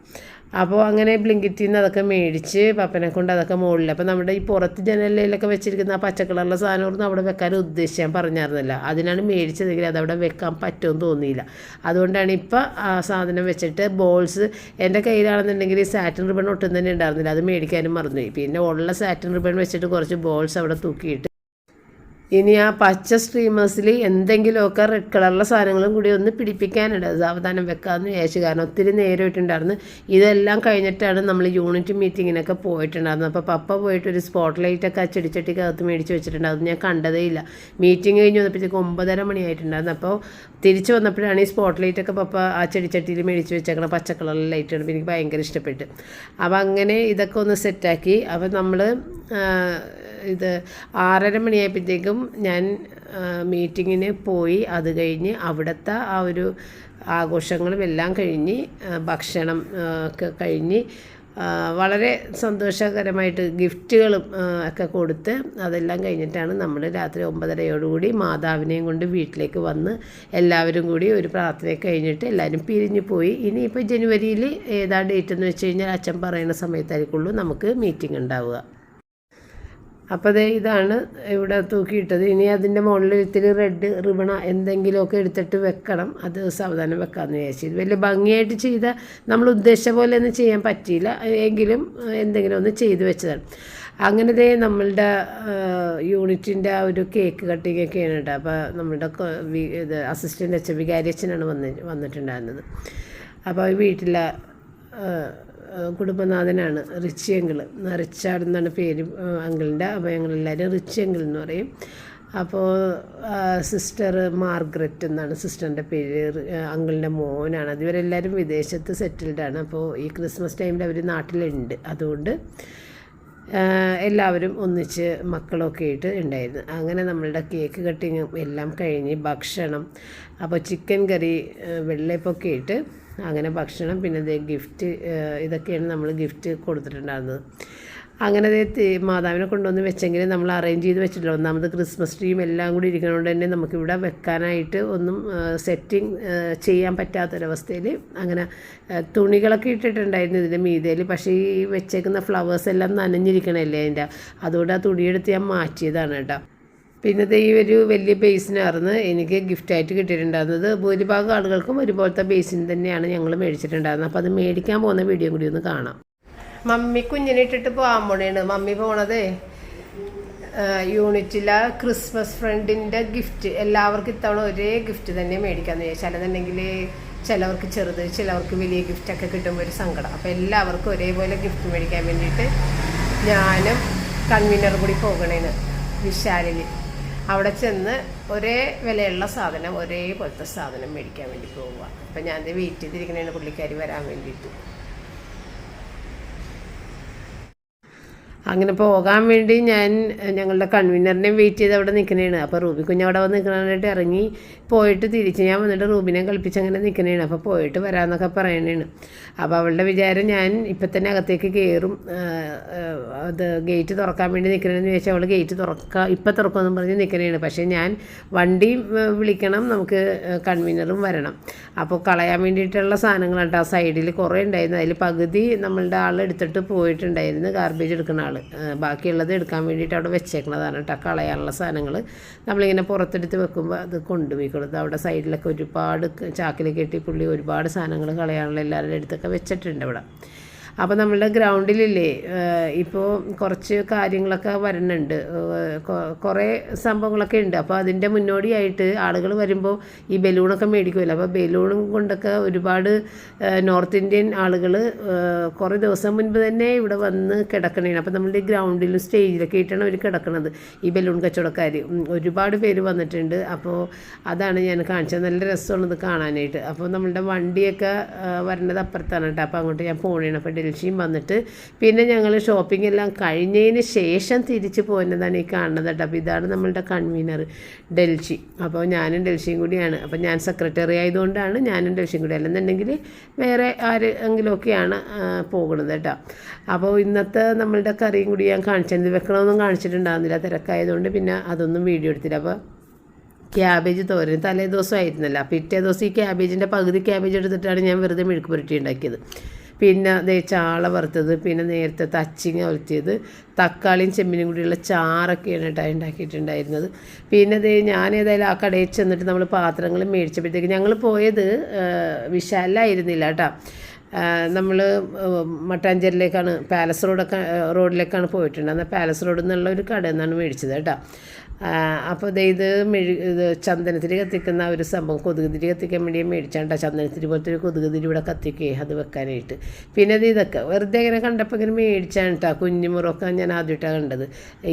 അപ്പോൾ അങ്ങനെ ബ്ലിങ്കിറ്റിൽ നിന്ന് അതൊക്കെ മേടിച്ച് പപ്പനെ കൊണ്ട് അതൊക്കെ മുകളിൽ അപ്പോൾ നമ്മുടെ ഈ പുറത്ത് ജനലിലൊക്കെ വെച്ചിരിക്കുന്ന ആ പച്ചക്കളറുള്ള സാധനമൊന്നും അവിടെ വെക്കാൻ ഉദ്ദേശിച്ച് ഞാൻ പറഞ്ഞായിരുന്നില്ല. അതിനാണ് മേടിച്ചതെങ്കിൽ അതവിടെ വെക്കാൻ പറ്റുമെന്ന് തോന്നിയില്ല. അതുകൊണ്ടാണ് ഇപ്പോൾ ആ സാധനം വെച്ചിട്ട് ബോൾസ് എന്റെ കയ്യിലാണെന്നുണ്ടെങ്കിൽ സാറ്റിൻ റിബൺ ഒട്ടും തന്നെ ഉണ്ടായിരുന്നില്ല. അത് മേടിക്കാനും മറന്നുപോയി. പിന്നെ ഉള്ള സാറ്റിൻ റിബൺ വെച്ചിട്ട് കുറച്ച് ബോൾസ് അവിടെ തൂക്കിയിട്ട് ഇനി ആ പച്ച സ്ട്രീമേഴ്സിൽ എന്തെങ്കിലുമൊക്കെ റെഡ് കളറിലെ സാധനങ്ങളും കൂടി ഒന്ന് പിടിപ്പിക്കാനുണ്ട്. സാവധാനം വെക്കാമെന്ന് വിചാരിച്ചു. കാരണം ഒത്തിരി നേരമായിട്ടുണ്ടായിരുന്നു ഇതെല്ലാം കഴിഞ്ഞിട്ടാണ് നമ്മൾ യൂണിറ്റ് മീറ്റിങ്ങിനൊക്കെ പോയിട്ടുണ്ടായിരുന്നത്. അപ്പോൾ പപ്പ പോയിട്ട് ഒരു സ്പോട്ട് ലൈറ്റൊക്കെ ആ ചെടിച്ചട്ടിക്കകത്ത് മേടിച്ച് വെച്ചിട്ടുണ്ട്. അത് ഞാൻ കണ്ടതേ ഇല്ല. മീറ്റിംഗ് കഴിഞ്ഞ് വന്നപ്പോഴത്തേക്ക് ഒമ്പതര മണിയായിട്ടുണ്ടായിരുന്നു. അപ്പോൾ തിരിച്ചു വന്നപ്പോഴാണ് ഈ സ്പോട്ട് ലൈറ്റൊക്കെ പപ്പ ആ ചെടിച്ചട്ടിയിൽ മേടിച്ച് വെച്ചേക്കണ പച്ച കളറിലെ ലൈറ്റാണ് എനിക്ക് ഭയങ്കര ഇഷ്ടപ്പെട്ട്. അപ്പോൾ അങ്ങനെ ഇതൊക്കെ ഒന്ന് സെറ്റാക്കി അപ്പോൾ നമ്മൾ ഇത് ആറര മണിയായപ്പോഴത്തേക്കും ഞാൻ മീറ്റിങ്ങിന് പോയി. അത് കഴിഞ്ഞ് അവിടുത്തെ ആ ഒരു ആഘോഷങ്ങളും എല്ലാം കഴിഞ്ഞ് ഭക്ഷണം ഒക്കെ കഴിഞ്ഞ് വളരെ സന്തോഷകരമായിട്ട് ഗിഫ്റ്റുകളും ഒക്കെ കൊടുത്ത് അതെല്ലാം കഴിഞ്ഞിട്ടാണ് നമ്മൾ രാത്രി ഒമ്പതരയോടുകൂടി മാതാവിനെയും കൊണ്ട് വീട്ടിലേക്ക് വന്ന് എല്ലാവരും കൂടി ഒരു പ്രാർത്ഥനയൊക്കെ കഴിഞ്ഞിട്ട് എല്ലാവരും പിരിഞ്ഞു പോയി. ഇനിയിപ്പോൾ ജനുവരിയിൽ ഏതാ ഡേറ്റ് എന്ന് വെച്ച് കഴിഞ്ഞാൽ അച്ഛൻ പറയുന്ന സമയത്തായിരിക്കുള്ളൂ നമുക്ക് മീറ്റിംഗ് ഉണ്ടാവുക. അപ്പോൾ ദേ ഇതാണ് ഇവിടെ തൂക്കിയിട്ടത്. ഇനി അതിന്റെ മുകളിൽ ഇത്തിരി റെഡ് റിബണ എന്തെങ്കിലുമൊക്കെ എടുത്തിട്ട് വെക്കണം. അത് സാവധാനം വെക്കാമെന്ന് വിചാരിച്ചു. ഇത് വലിയ ഭംഗിയായിട്ട് ചെയ്ത നമ്മൾ ഉദ്ദേശിച്ച പോലെ ഒന്നും ചെയ്യാൻ പറ്റിയില്ല. എങ്കിലും എന്തെങ്കിലും ഒന്ന് ചെയ്തു വെച്ചതാണ്. അങ്ങനെ ദേ നമ്മളുടെ യൂണിറ്റിന്റെ ആ ഒരു കേക്ക് കട്ടിങ് ഒക്കെയാണ് കേട്ടോ അപ്പോൾ വി- ഇത് അസിസ്റ്റന്റ് അച്ഛൻ വികാരി അച്ഛനാണ് വന്ന് വന്നിട്ടുണ്ടായിരുന്നത്. അപ്പോൾ വീട്ടിലെ കുടുംബനാഥനാണ് റിച്ചി അങ്കിൾ റിച്ചാർഡ് എന്നാണ് പേര് അങ്കിളിന്റെ അപ്പോൾ ഞങ്ങളെല്ലാവരും റിച്ചി അങ്കിൾ എന്ന് പറയും. അപ്പോൾ സിസ്റ്റർ മാർഗ്രറ്റ് എന്നാണ് സിസ്റ്ററിന്റെ പേര്. അങ്കിളിന്റെ മോനാണ്. അത് ഇവരെല്ലാവരും വിദേശത്ത് സെറ്റിൽഡാണ് അപ്പോൾ ഈ ക്രിസ്മസ് ടൈമിൽ അവർ നാട്ടിലുണ്ട്. അതുകൊണ്ട് എല്ലാവരും ഒന്നിച്ച് മക്കളൊക്കെ ആയിട്ട് ഉണ്ടായിരുന്നു. അങ്ങനെ നമ്മളുടെ കേക്ക് കട്ടിങ്ങും എല്ലാം കഴിഞ്ഞ് ഭക്ഷണം അപ്പോൾ ചിക്കൻ കറി വെള്ളയപ്പൊക്കെ ഇട്ട് അങ്ങനെ ഭക്ഷണം പിന്നെ ഗിഫ്റ്റ് ഇതൊക്കെയാണ് നമ്മൾ ഗിഫ്റ്റ് കൊടുത്തിട്ടുണ്ടായിരുന്നത്. അങ്ങനെ മാതാവിനെ കൊണ്ടുവന്ന് വെച്ചെങ്കിൽ നമ്മൾ അറേഞ്ച് ചെയ്ത് വെച്ചിട്ടില്ല ഒന്നാമത് ക്രിസ്മസ് ട്രീയും എല്ലാം കൂടി ഇരിക്കുന്നതുകൊണ്ട് തന്നെ നമുക്കിവിടെ വെക്കാനായിട്ട് ഒന്നും സെറ്റിംഗ് ചെയ്യാൻ പറ്റാത്തൊരവസ്ഥയിൽ അങ്ങനെ തുണികളൊക്കെ ഇട്ടിട്ടുണ്ടായിരുന്നു ഇതിന്റെ മീതയിൽ പക്ഷേ ഈ വെച്ചേക്കുന്ന ഫ്ലവേഴ്സ് എല്ലാം നനഞ്ഞിരിക്കണല്ലേ അതിന്റെ അതുകൊണ്ട് ആ തുണിയെടുത്ത് ഞാൻ മാറ്റിയതാണ് കേട്ടോ. പിന്നെ ഇത് ഈ ഒരു വലിയ ബേസിനായിരുന്നു എനിക്ക് ഗിഫ്റ്റായിട്ട് കിട്ടിയിട്ടുണ്ടായിരുന്നത് ഭൂരിഭാഗം ആളുകൾക്കും ഒരുപോലത്തെ ബേസിൻ തന്നെയാണ് ഞങ്ങൾ മേടിച്ചിട്ടുണ്ടായിരുന്നത്. അപ്പോൾ അത് മേടിക്കാൻ പോകുന്ന വീഡിയോ കൂടി ഒന്ന് കാണാം. മമ്മി കുഞ്ഞിനെ ഇട്ടിട്ട് പോകാൻ പോണേണ്. മമ്മി പോണതേ യൂണിറ്റിലെ ക്രിസ്മസ് ഫ്രണ്ടിന്റെ ഗിഫ്റ്റ്. എല്ലാവർക്കും ഇത്തവണ ഒരേ ഗിഫ്റ്റ് തന്നെ മേടിക്കാമെന്ന് വിചാരിച്ചു. ചിലവർക്ക് ചെറുത് ചിലവർക്ക് വലിയ ഗിഫ്റ്റൊക്കെ കിട്ടുമ്പോൾ ഒരു സങ്കടം. അപ്പോൾ എല്ലാവർക്കും ഒരേപോലെ ഗിഫ്റ്റ് മേടിക്കാൻ വേണ്ടിയിട്ട് ഞാനും കൺവീനർ കൂടി പോകണേന് വിശാലിൽ അവിടെ ചെന്ന് ഒരേ വിലയുള്ള സാധനം ഒരേ പോലത്തെ സാധനം മേടിക്കാൻ വേണ്ടി പോവുക. അപ്പം ഞാൻ വെയിറ്റ് ചെയ്തിരിക്കണേന് പുള്ളിക്കാരി വരാൻ വേണ്ടിയിട്ട്. അങ്ങനെ പോകാൻ വേണ്ടി ഞാൻ ഞങ്ങളുടെ കൺവീനറിനെയും വെയിറ്റ് ചെയ്ത് അവിടെ നിൽക്കണേണ് അപ്പോൾ റൂബി കുഞ്ഞ് അവിടെ വന്ന് നിൽക്കണായിട്ട് ഇറങ്ങി പോയിട്ട് തിരിച്ച് ഞാൻ വന്നിട്ട് റൂബിനെ കളിപ്പിച്ച് അങ്ങനെ നിൽക്കണേണ് അപ്പോൾ പോയിട്ട് വരാമെന്നൊക്കെ പറയണേണ് അപ്പോൾ അവളുടെ വിചാരം ഞാൻ ഇപ്പം തന്നെ അകത്തേക്ക് കയറും. അത് ഗേറ്റ് തുറക്കാൻ വേണ്ടി നിൽക്കണമെന്ന് ചോദിച്ചാൽ അവൾ ഗേറ്റ് തുറക്കാം ഇപ്പം തുറക്കുമെന്നും പറഞ്ഞ് നിൽക്കണേണ് പക്ഷേ ഞാൻ വണ്ടി വിളിക്കണം. നമുക്ക് കൺവീനറും വരണം. അപ്പോൾ കളയാൻ വേണ്ടിയിട്ടുള്ള സാധനങ്ങളുണ്ട് ആ സൈഡിൽ കുറേ ഉണ്ടായിരുന്നു. അതിൽ പകുതി നമ്മളുടെ ആൾ എടുത്തിട്ട് പോയിട്ടുണ്ടായിരുന്നു. ഗാർബേജ് എടുക്കുന്ന ആൾ ബാക്കിയുള്ളത് എടുക്കാൻ വേണ്ടിയിട്ട് അവിടെ വെച്ചേക്കണതാണ് കേട്ടോ. കളയാനുള്ള സാധനങ്ങൾ നമ്മളിങ്ങനെ പുറത്തെടുത്ത് വെക്കുമ്പോൾ അത് കൊണ്ടുപോയി കൊടുത്ത് അവിടെ സൈഡിലൊക്കെ ഒരുപാട് ചാക്കിൽ കെട്ടി പുള്ളി ഒരുപാട് സാധനങ്ങൾ കളയാനുള്ള എല്ലാവരുടെ അടുത്തൊക്കെ വെച്ചിട്ടുണ്ട് ഇവിടെ. അപ്പോൾ നമ്മളുടെ ഗ്രൗണ്ടിലില്ലേ ഇപ്പോൾ കുറച്ച് കാര്യങ്ങളൊക്കെ വരുന്നുണ്ട് കുറേ സംഭവങ്ങളൊക്കെ ഉണ്ട്. അപ്പോൾ അതിന്റെ മുന്നോടിയായിട്ട് ആളുകൾ വരുമ്പോൾ ഈ ബലൂണൊക്കെ മേടിക്കുമല്ലോ അപ്പോൾ ബലൂണും കൊണ്ടൊക്കെ ഒരുപാട് നോർത്ത് ഇന്ത്യൻ ആളുകൾ കുറേ ദിവസം മുൻപ് തന്നെ ഇവിടെ വന്ന് കിടക്കണേണ്. അപ്പോൾ നമ്മളുടെ ഗ്രൗണ്ടിലും സ്റ്റേജിലൊക്കെ ആയിട്ടാണ് അവർ കിടക്കുന്നത് ഈ ബലൂൺ കച്ചവടക്കാർ ഒരുപാട് പേര് വന്നിട്ടുണ്ട്. അപ്പോൾ അതാണ് ഞാൻ കാണിച്ചത്. നല്ല രസമുള്ളത് കാണാനായിട്ട്. അപ്പോൾ നമ്മളുടെ വണ്ടിയൊക്കെ വരേണ്ടത് അപ്പുറത്താണ് കേട്ടോ അപ്പോൾ അങ്ങോട്ട് ഞാൻ പോണേണ്. അപ്പോൾ ഡൽഹിയും വന്നിട്ട് പിന്നെ ഞങ്ങൾ ഷോപ്പിംഗ് എല്ലാം കഴിഞ്ഞതിന് ശേഷം തിരിച്ചു പോകുന്നതാണ് ഈ കാണുന്നത് കേട്ടോ. അപ്പോൾ ഇതാണ് നമ്മളുടെ കൺവീനർ ഡൽഹി അപ്പോൾ ഞാനും ഡൽഹിയും കൂടിയാണ്. അപ്പോൾ ഞാൻ സെക്രട്ടറി ആയതുകൊണ്ടാണ് ഞാനും ഡൽഹിയും കൂടി. അല്ലെന്നുണ്ടെങ്കിൽ വേറെ ആരെങ്കിലുമൊക്കെയാണ് പോകുന്നത് കേട്ടോ. അപ്പോൾ ഇന്നത്തെ നമ്മളുടെ കറിയും കൂടി ഞാൻ കാണിച്ചത് വെക്കണമെന്നും കാണിച്ചിട്ടുണ്ടാകുന്നില്ല തിരക്കായതുകൊണ്ട് പിന്നെ അതൊന്നും വീഡിയോ എടുത്തില്ല. അപ്പോൾ ക്യാബേജ് തോരൻ തലേ ദിവസം ആയിരുന്നല്ലോ പിറ്റേ ദിവസം ഈ ക്യാബേജിന്റെ പകുതി ക്യാബേജ് എടുത്തിട്ടാണ് ഞാൻ വെറുതെ മെഴുക്ക് പുരട്ടി ഉണ്ടാക്കിയത്. പിന്നെ ദേ ചാള വറുത്തത് പിന്നെ നേരത്തെ തച്ചിങ്ങ ഒലത്തിയത് തക്കാളിയും ചെമ്മിനും കൂടിയുള്ള ചാറൊക്കെയാണ് കേട്ടോ ഉണ്ടാക്കിയിട്ടുണ്ടായിരുന്നത് പിന്നെ ദേ ഞാൻ ഏതായാലും ആ കടയിൽ ചെന്നിട്ട് നമ്മൾ പാത്രങ്ങൾ മേടിച്ചപ്പോഴത്തേക്ക് ഞങ്ങൾ പോയത് വിശാലായിരുന്നില്ല കേട്ടോ നമ്മൾ മട്ടാഞ്ചേരിയിലേക്കാണ് പാലസ് റോഡൊക്കെ റോഡിലേക്കാണ് പോയിട്ടുണ്ട്. പാലസ് റോഡിൽ നിന്നുള്ള ഒരു കടയിൽ നിന്നാണ് മേടിച്ചത് കേട്ടോ അപ്പോൾ ദേ ഇത് മെഴു ഇത് ചന്ദനത്തിരി കത്തിക്കുന്ന ഒരു സംഭവം. കൊതുകുതിരി കത്തിക്കാൻ വേണ്ടി മേടിച്ചാണ്ട. ചന്ദനത്തിരി പോലത്തെ ഒരു കൊതുകുതിരി ഇവിടെ കത്തിക്കേ അത് വെക്കാനായിട്ട്. പിന്നെ അത് ഇതൊക്കെ വെറുതെ ഇങ്ങനെ കണ്ടപ്പോൾ ഇങ്ങനെ മേടിച്ചാണ് കേട്ടോ കുഞ്ഞുമുറമൊക്കെ ഞാൻ ആദ്യമായിട്ടാണ് കണ്ടത്.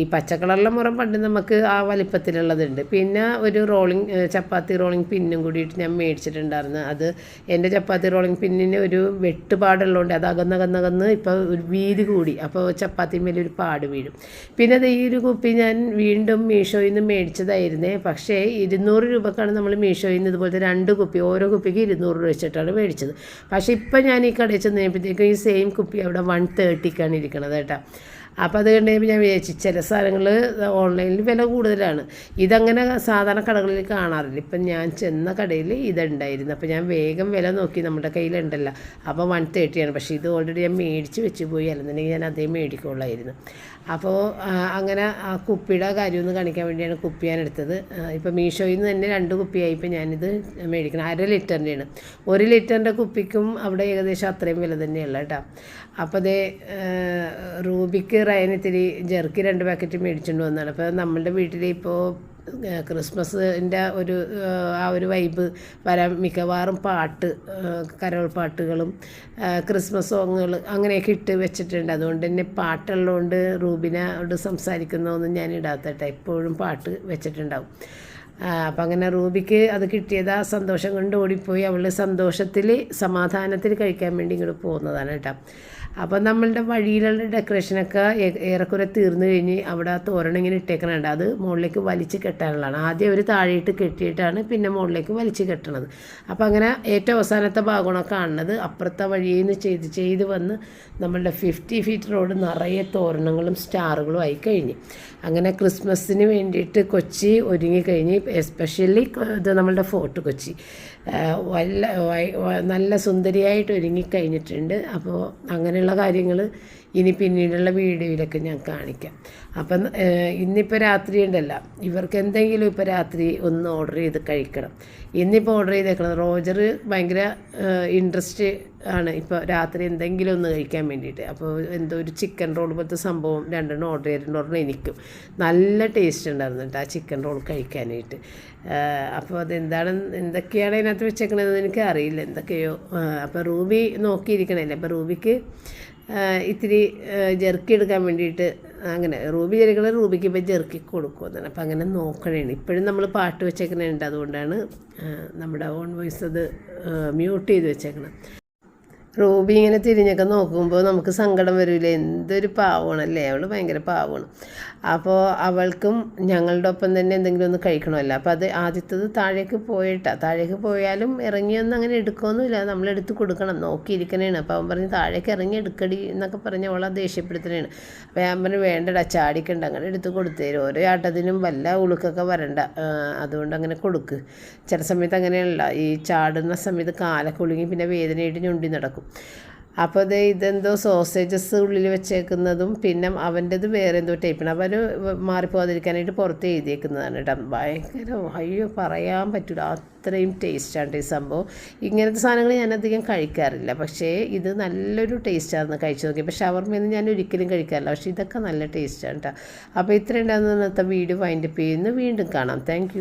ഈ പച്ചക്കളറിലെ മുറം പണ്ട് നമുക്ക് ആ വലിപ്പത്തിലുള്ളതുണ്ട്. പിന്നെ ഒരു റോളിങ് ചപ്പാത്തി റോളിങ് പിന്നും കൂടിയിട്ട് ഞാൻ മേടിച്ചിട്ടുണ്ടായിരുന്നു. അത് എന്റെ ചപ്പാത്തി റോളിങ് പിന്നിന് ഒരു വെട്ടുപാടുള്ളതുകൊണ്ട് അത് അകന്നകന്നകന്ന് ഇപ്പോൾ ഒരു വീതി കൂടി. അപ്പോൾ ചപ്പാത്തി മേലെ ഒരു പാട് വീഴും. പിന്നെ അത് ഈ ഒരു കുപ്പി ഞാൻ വീണ്ടും മീഷോയിൽ നിന്ന് മേടിച്ചതായിരുന്നേ. പക്ഷേ ഇരുന്നൂറ് രൂപക്കാണ് നമ്മൾ മീഷോയിൽ നിന്ന് ഇതുപോലത്തെ രണ്ട് കുപ്പി ഓരോ കുപ്പിക്ക് ഇരുന്നൂറ് രൂപ വെച്ചിട്ടാണ് മേടിച്ചത്. പക്ഷേ ഇപ്പം ഞാൻ ഈ കടയിൽ ചെന്ന് കഴിയുമ്പോഴത്തേക്കും ഈ സെയിം കുപ്പി അവിടെ വൺ തേർട്ടിക്കാണ് ഇരിക്കണത് കേട്ടോ. അപ്പോൾ അത് കണ്ടുകഴിയുമ്പോൾ ഞാൻ വിചാരിച്ചു ചില സാധനങ്ങൾ ഓൺലൈനിൽ വില കൂടുതലാണ്. ഇതങ്ങനെ സാധാരണ കടകളിൽ കാണാറില്ല. ഇപ്പം ഞാൻ ചെന്ന കടയിൽ ഇതുണ്ടായിരുന്നു. അപ്പോൾ ഞാൻ വേഗം വില നോക്കി നമ്മുടെ കയ്യിലുണ്ടല്ലോ. അപ്പോൾ വൺ തേർട്ടിയാണ് പക്ഷേ ഇത് ഓൾറെഡി ഞാൻ മേടിച്ച് വെച്ച് പോയി. അല്ലെന്നുണ്ടെങ്കിൽ ഞാൻ അതേ മേടിക്കുള്ളായിരുന്നു അപ്പോൾ അങ്ങനെ ആ കുപ്പിയുടെ കാര്യമൊന്ന് കാണിക്കാൻ വേണ്ടിയാണ് കുപ്പി ഞാൻ എടുത്തത്. ഇപ്പോൾ മീഷോയിൽ നിന്ന് തന്നെ രണ്ട് കുപ്പിയായി. ഇപ്പോൾ ഞാനിത് മേടിക്കണം അര ലിറ്ററിന്റെയാണ് ഒരു ലിറ്ററിന്റെ കുപ്പിക്കും അവിടെ ഏകദേശം അത്രയും വില തന്നെയുള്ള കേട്ടോ. അപ്പോൾ അതേ റൂബിക്ക് റയനിത്തിരി ജെർക്ക് രണ്ട് പാക്കറ്റ് മേടിച്ചുകൊണ്ട് വന്നതാണ് അപ്പോൾ നമ്മളുടെ വീട്ടിൽ ഇപ്പോൾ ക്രിസ്മസിന്റെ ഒരു ആ, ഒരു വൈബ് വരാൻ മിക്കവാറും പാട്ട് കരോൾ പാട്ടുകളും ക്രിസ്മസ് സോങ്ങുകൾ അങ്ങനെയൊക്കെ ഇട്ട് വെച്ചിട്ടുണ്ട്. അതുകൊണ്ട് തന്നെ പാട്ടുള്ളതുകൊണ്ട് റൂബിനോട് സംസാരിക്കുന്നതൊന്നും ഞാൻ ഇടാത്തട്ടെ. എപ്പോഴും പാട്ട് വെച്ചിട്ടുണ്ടാവും. അപ്പം അങ്ങനെ റൂബിക്ക് അത് കിട്ടിയത് ആ സന്തോഷം കൊണ്ട് ഓടിപ്പോയി. അവൾ സന്തോഷത്തിൽ സമാധാനത്തിൽ കഴിക്കാൻ വേണ്ടി ഇങ്ങോട്ട് പോകുന്നതാണ് കേട്ടോ. അപ്പം നമ്മളുടെ വഴിയിലുള്ള ഡെക്കറേഷനൊക്കെ ഏറെക്കുറെ തീർന്നു കഴിഞ്ഞ് അവിടെ ആ തോരണം ഇങ്ങനെ ഇട്ടേക്കണുണ്ട്. അത് മുകളിലേക്ക് വലിച്ച് കെട്ടാനുള്ളതാണ്. ആദ്യം അവർ താഴെയിട്ട് കെട്ടിയിട്ടാണ് പിന്നെ മുകളിലേക്ക് വലിച്ച് കെട്ടണത്. അപ്പം അങ്ങനെ ഏറ്റവും അവസാനത്തെ ഭാഗമാണ് കാണുന്നത്. അപ്പുറത്തെ വഴിയിൽ നിന്ന് ചെയ്ത് ചെയ്ത് വന്ന് നമ്മളുടെ ഫിഫ്റ്റി ഫീറ്റ് റോഡ് നിറയെ തോരണങ്ങളും സ്റ്റാറുകളും ആയി കഴിഞ്ഞ്. അങ്ങനെ ക്രിസ്മസിന് വേണ്ടിയിട്ട് കൊച്ചി ഒരുങ്ങി കഴിഞ്ഞ് എസ്പെഷ്യലി ഇത് നമ്മളുടെ ഫോർട്ട് കൊച്ചി. വല്ല നല്ല സുന്ദരിയായിട്ട് ഒരുങ്ങിക്കഴിഞ്ഞിട്ടുണ്ട്. അപ്പോൾ അങ്ങനെയുള്ള കാര്യങ്ങൾ ഇനി പിന്നീടുള്ള വീഡിയോയിലൊക്കെ ഞാൻ കാണിക്കാം. അപ്പം ഇന്നിപ്പോൾ രാത്രി ഉണ്ടല്ല ഇവർക്ക് എന്തെങ്കിലും ഇപ്പോൾ രാത്രി ഒന്ന് ഓർഡർ ചെയ്ത് കഴിക്കണം. ഇന്നിപ്പോൾ ഓർഡർ ചെയ്തേക്കണം റോജർ ഭയങ്കര ഇൻട്രസ്റ്റ് ആണ്. ഇപ്പോൾ രാത്രി എന്തെങ്കിലും ഒന്ന് കഴിക്കാൻ വേണ്ടിയിട്ട്. അപ്പോൾ എന്തോ ഒരു ചിക്കൻ റോൾ പോലത്തെ സംഭവം രണ്ടെണ്ണം ഓർഡർ ചെയ്തിട്ടുണ്ട് ഒരെണ്ണം എനിക്കും നല്ല ടേസ്റ്റ് ഉണ്ടായിരുന്നു കേട്ടോ ആ ചിക്കൻ റോൾ കഴിക്കാനായിട്ട്. അപ്പോൾ അതെന്താണ് എന്തൊക്കെയാണ് അതിനകത്ത് വെച്ചേക്കണതെന്ന് എനിക്ക് അറിയില്ല എന്തൊക്കെയോ അപ്പോൾ റൂബി നോക്കിയിരിക്കണല്ലേ. അപ്പോൾ റൂബിക്ക് ഇത്തിരി ജെർക്കി എടുക്കാൻ വേണ്ടിയിട്ട് അങ്ങനെ റൂബി ജെറികൾ റൂബിക്ക് ഇപ്പോൾ ജെർക്കി കൊടുക്കുമെന്നാണ് അപ്പോൾ അങ്ങനെ നോക്കണേണ്. ഇപ്പോഴും നമ്മൾ പാട്ട് വെച്ചേക്കണുണ്ട്. അതുകൊണ്ടാണ് നമ്മുടെ ഓൺ വോയിസ് അത് മ്യൂട്ട് ചെയ്ത് വെച്ചേക്കണം. റൂബി ഇങ്ങനെ തിരിഞ്ഞൊക്കെ നോക്കുമ്പോൾ നമുക്ക് സങ്കടം വരില്ല എന്തൊരു പാവമാണല്ലേ? അവൾ ഭയങ്കര പാവമാണ്. അപ്പോൾ അവൾക്കും ഞങ്ങളുടെ ഒപ്പം തന്നെ എന്തെങ്കിലും ഒന്ന് കഴിക്കണമല്ലോ. അപ്പോൾ അത് ആദ്യത്തത് താഴേക്ക് പോയിട്ടാ. താഴേക്ക് പോയാലും ഇറങ്ങിയൊന്നും അങ്ങനെ നമ്മൾ എടുത്ത് കൊടുക്കണം. നോക്കിയിരിക്കണേണ്. അപ്പോൾ അവൻ പറഞ്ഞ് താഴേക്ക് ഇറങ്ങി എടുക്കടി എന്നൊക്കെ പറഞ്ഞ് അവളെ ദേഷ്യപ്പെടുത്തണേണ്. അപ്പോൾ ഞാൻ പറഞ്ഞു വേണ്ടടാ ചാടിക്കണ്ട. അങ്ങനെ എടുത്ത് കൊടുത്തേരും ഓരോ ആട്ടത്തിനും വല്ല ഉളുക്കൊക്കെ വരണ്ട. അതുകൊണ്ട് അങ്ങനെ കൊടുക്ക്. ചില സമയത്ത് അങ്ങനെയല്ല. ഈ ചാടുന്ന സമയത്ത് കാലൊക്കെ ഒളുങ്ങി പിന്നെ വേദനയായിട്ട് ഞൊണ്ടി നടക്കും. അപ്പോൾ അത് ഇതെന്തോ സോസേജസ് ഉള്ളിൽ വെച്ചേക്കുന്നതും പിന്നെ അവന്റെത് വേറെ എന്തോ ടൈപ്പാണ് അപ്പോൾ അവർ മാറിപ്പോകാതിരിക്കാനായിട്ട് പുറത്ത് എഴുതിയേക്കുന്നതാണ് കേട്ടോ. ഭയങ്കര അയ്യോ പറയാൻ പറ്റില്ല അത്രയും ടേസ്റ്റാണ് ഈ സംഭവം. ഇങ്ങനത്തെ സാധനങ്ങൾ ഞാൻ അധികം കഴിക്കാറില്ല. പക്ഷേ ഇത് നല്ലൊരു ടേസ്റ്റായിരുന്നു കഴിച്ചു നോക്കി. പക്ഷേ ഷവർമയൊന്നും ഞാൻ ഒരിക്കലും കഴിക്കാറില്ല. പക്ഷേ ഇതൊക്കെ നല്ല ടേസ്റ്റാണ് കേട്ടോ. അപ്പോൾ ഇത്രയും ഉണ്ടാകുന്ന വീഡിയോ വൈൻഡപ്പ് ചെയ്യുന്നു. വീണ്ടും കാണാം. താങ്ക്